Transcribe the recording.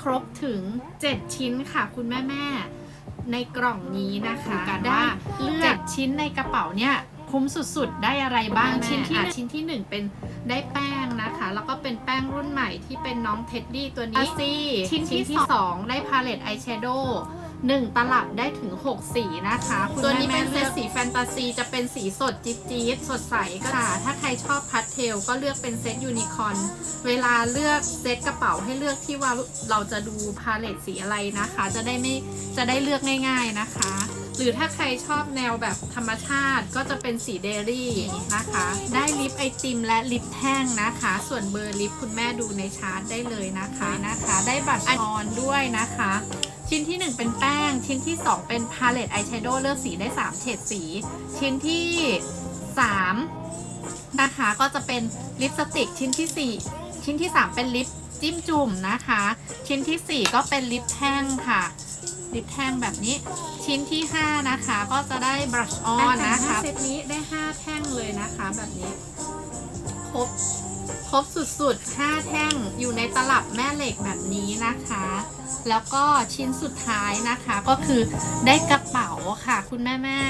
ครบถึง 7 ชิ้นค่ะ คุณแม่แม่ๆในกล่องนี้นะคะกันได้ว่าเลือกเจ็ดชิ้นในกระเป๋าเนี่ยคุ้มสุดๆ ได้อะไรบ้างคุณแม่ชิ้นที่อะอะชิ้นที่หนึ่งเป็นได้แป้งนะคะ แล้วก็เป็นแป้งรุ่นใหม่ที่เป็นน้องเท็ดดี้ตัวนี้ซี่ชิ้นที่สองได้พาเลตอายแชโดว์ หนึ่งตลับได้ถึง 6 สีนะคะคุณตัวนี้แม่เป็นๆเซลืตอกสีแฟนตาซีจะเป็นสีสดจี๊ดจี๊ดๆสดใสก็ค่ะถ้าใครชอบพัทเทลก็เลือกเป็นเซตยูนิคอร์นเวลาเลือกเซตกระเป๋าให้เลือกที่ว่าเราจะดูพาเลตสีอะไรนะคะ จะได้ไม่จะได้เลือกง่าย ๆนะคะ หรือถ้าใครชอบแนวแบบธรรมชาติก็จะเป็นสีเดรี่นะคะ ได้ลิปไอติมและลิปแท่งนะคะ ส่วนเบอร์ลิปคุณแม่ดูในชาร์ตได้เลยนะคะนะคะ ได้บัตรออนด้วยนะคะ ชิ้นที่ 1 เป็นแป้ง ชิ้นที่ 2 เป็นพาเลตอายแชโดว์เลือกสีได้ 3 เฉดสี ชิ้นที่ 3 นะคะก็จะเป็นลิปสติกชิ้นที่ 4 ชิ้นที่ 3 เป็นลิปจิ้มจุ่มนะคะ ชิ้นทีสี่4 ก็เป็นลิปแท่งค่ะ ลิปแท่งแบบนี้ ชิ้นที่ 5 นะคะก็จะได้บรัชออนนะคะเซตนี้ได้ 5 แท่งเลยนะคะแบบนี้ครบ รบสุดๆ 5 แท่งอยู่ในตลับแม่เหล็กแบบนี้นะคะ แล้วก็ชิ้นสุดท้ายนะคะก็คือได้กระเป๋าค่ะคุณแม่แม่